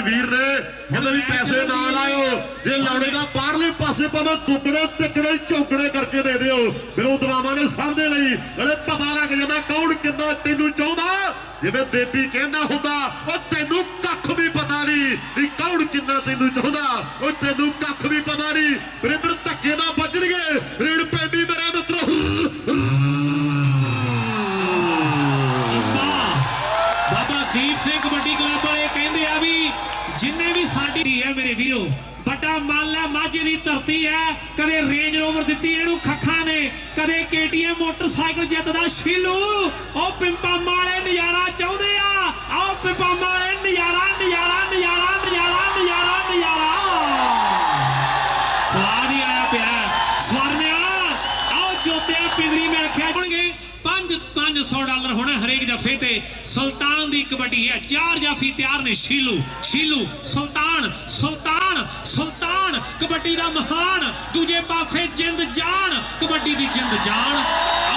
ਵੀਰ ਨੇ, ਕਹਿੰਦੇ ਵੀ ਪੈਸੇ ਨਾ ਲਾਇਓ। ਜੇ ਲਾਉਣੇ ਦਾ ਬਾਹਰਲੇ ਪਾਸੇ ਭਾਵੇਂ ਦੁੱਗਣੇ, ਤਿੱਗਣੇ, ਚੌਗਣੇ ਕਰਕੇ ਦੇ ਦਿਓ। ਬਿਰੋ ਦਵਾਵਾਂ ਨੇ ਸਭ ਦੇ ਲਈ। ਕਹਿੰਦੇ ਪਤਾ ਲੱਗ ਜਾਂਦਾ ਕੌਣ ਕਿੰਨਾ ਤੈਨੂੰ ਚਾਹੁੰਦਾ। ਜਿਵੇਂ ਦੇਵੀ ਕਹਿੰਦਾ ਹੁੰਦਾ, ਉਹ ਤੈਨੂੰ ਕੱਖ ਵੀ ਪਤਾ ਨਹੀਂ ਵੀ ਕੌਣ ਕਿੰਨਾ ਤੈਨੂੰ ਚਾਹੁੰਦਾ। ਉਹ ਤੈਨੂੰ ਕੱਖ ਵੀ ਪਤਾ ਨਹੀਂ। ਬਰਿੰਦਰ ਧੱਕੇ ਨਾ ਵੱਜਣਗੇ। ਕਲੱਬ ਵਾਲੇ ਕਹਿੰਦੇ ਆ ਵੀ ਜਿੰਨੇ ਵੀ ਸਾਡੀ ਧੀ ਹੈ ਮੇਰੇ ਵੀਰੋ, ਵੱਡਾ ਮੱਲ ਹੈ ਮਾਝੇ ਦੀ ਧਰਤੀ ਹੈ, ਕਦੇ ਰੇਂਜ ਰੋਵਰ ਦਿੱਤੀ ਇਹਨੂੰ ਖੱਖਾਂ ਨੇ, ਕਦੇ KTM ਮੋਟਰਸਾਈਕਲ ਜਿੱਤਦਾ ਸ਼ੀਲੂ। ਉਹ ਪਿੰਪਾ ਮਾਲੇ ਨਜ਼ਾਰਾ ਚਾਹੁੰਦੇ ਆ, ਆਓ ਪਿੰਪਾ ਮਾਲੇ ਨਜ਼ਾਰਾ ਨਜ਼ਾਰਾ ਨਜ਼ਾਰਾ ਨਜ਼ਾਰਾ ਨਜ਼ਾਰਾ ਨਜ਼ਾਰਾ। ਸਵਾਦ ਹੀ ਆਇਆ ਪਿਆ। ਸਵਰਨਿਆ, ਆਓ ਜੋਤਿਆ ਪਿੰਗਰੀ ਮੈਂ 500 ਡਾਲਰ ਹੋਣਾ ਹਰੇਕ ਜਫੇ ਤੇ। ਸੁਲਤਾਨ ਦੀ ਕਬੱਡੀ ਹੈ। ਚਾਰ ਜਾਫੀ ਤਿਆਰ ਨੇ ਸ਼ੀਲੂ। ਸ਼ੀਲੂ ਸੁਲਤਾਨ ਸੁਲਤਾਨ ਸੁਲਤਾਨ ਕਬੱਡੀ ਦਾ ਮਹਾਨ। ਦੂਜੇ ਪਾਸੇ ਜਿੰਦ ਜਾਨ। ਕਬੱਡੀ ਦੀ ਜਿੰਦ ਜਾਨ।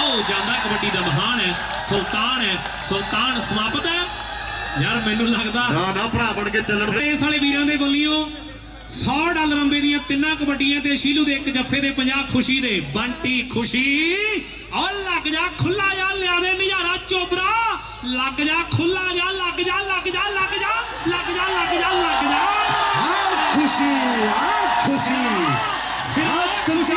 ਆਓ ਜਾਂਦਾ ਕਬੱਡੀ ਦਾ ਮਹਾਨ ਹੈ। ਸੁਲਤਾਨ ਹੈ। ਸੁਲਤਾਨ ਸਮਾਪਤ ਹੈ। ਯਾਰ ਮੈਨੂੰ ਲੱਗਦਾ ਨਾ ਨਾ ਭਰਾ ਬਣ ਕੇ ਚੱਲਣ ਦੇ। ਇਸ ਵਾਲੇ ਵੀਰਾਂ ਦੇ ਵੱਲੋਂ 100 ਡਾਲਰ ਅੰਬੇ ਦੀਆਂ ਤਿੰਨਾਂ ਕਬੱਡੀਆਂ ਤੇ ਸ਼ੀਲੂ ਦੇ ਇੱਕ ਜੱਫੇ ਦੇ 50 ਖੁਸ਼ੀ ਦੇ। ਬੰਟੀ ਖੁਸ਼ੀ। ਓ ਲੱਗ ਜਾ ਖੁੱਲਾ ਜਾ ਲਿਆ ਦੇ ਨਜ਼ਾਰਾ ਚੋਬਰਾ ਲੱਗ ਜਾ ਖੁੱਲਾ ਜਾ ਲੱਗ ਜਾ ਲੱਗ ਜਾ ਲੱਗ ਜਾ ਲੱਗ ਜਾ ਲੱਗ ਜਾ ਲੱਗ ਜਾ। ਆ ਖੁਸ਼ੀ ਆ ਖੁਸ਼ੀ। ਸਿਰਾ ਖੁਸ਼ੀ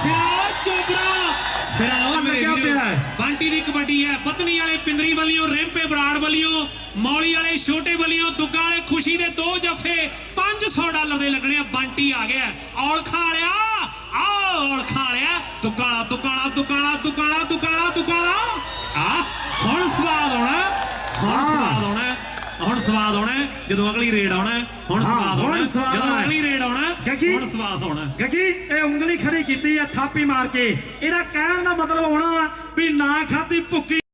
ਸਿਰਾ ਚੋਬਰਾ ਸਿਰਾ ਮੇਰੇ ਵੀਰੋ ਪਿਆ। ਬੰਟੀ ਦੀ ਕਬੱਡੀ ਹੈ। ਬਤਨੀ ਵਾਲੇ ਪਿੰਦਰੀ ਵੱਲੋਂ ਰੈਂਪੇ ਬਰਾੜ ਵੱਲੋਂ ਮੌਲੀ ਵਾਲੇ ਛੋਟੇ ਵੱਲੋਂ ਦੁੱਗਾ ਵਾਲੇ ਖੁਸ਼ੀ ਦੇ ਦੋ ਜਫੇ 500 ਡਾਲਰ ਦੇ ਲੱਗਣੇ ਆ ਗਿਆ। ਔਲ ਖਾ ਲਿਆ। ਆ ਔਲ ਖਾ ਲਿਆ। ਦੁੱਗਾ ਦੁੱਗਾ ਦੁੱਗਾ ਦੁੱਗਾ ਦੁੱਗਾ ਦੁੱਗਾ ਆ ਹੁਣ ਸਵਾਦ ਆਉਣਾ। ਹੁਣ। ਸਵਾਦ ਆਉਣਾ। ਹੁਣ ਸਵਾਦ ਆਉਣਾ। ਜਦੋਂ ਅਗਲੀ ਰੇਡ ਆਉਣਾ ਹੁਣ ਸਵਾਦ ਹੁਣ ਆਉਣਾ। ਜਦੋਂ। ਅਗਲੀ ਰੇਡ ਆਉਣਾ। ਹੁਣ ਸਵਾਦ ਆਉਣਾ। ਗੱਗੀ ਇਹ ਉਂਗਲੀ ਖੜੀ ਕੀਤੀ ਆ ਥਾਪੀ ਮਾਰ ਕੇ। ਇਹਦਾ ਕਹਿਣ ਦਾ ਮਤਲਬ ਹੋਣਾ ਵੀ ਨਾ ਖਾਦੀ ਭੁੱਕੀ।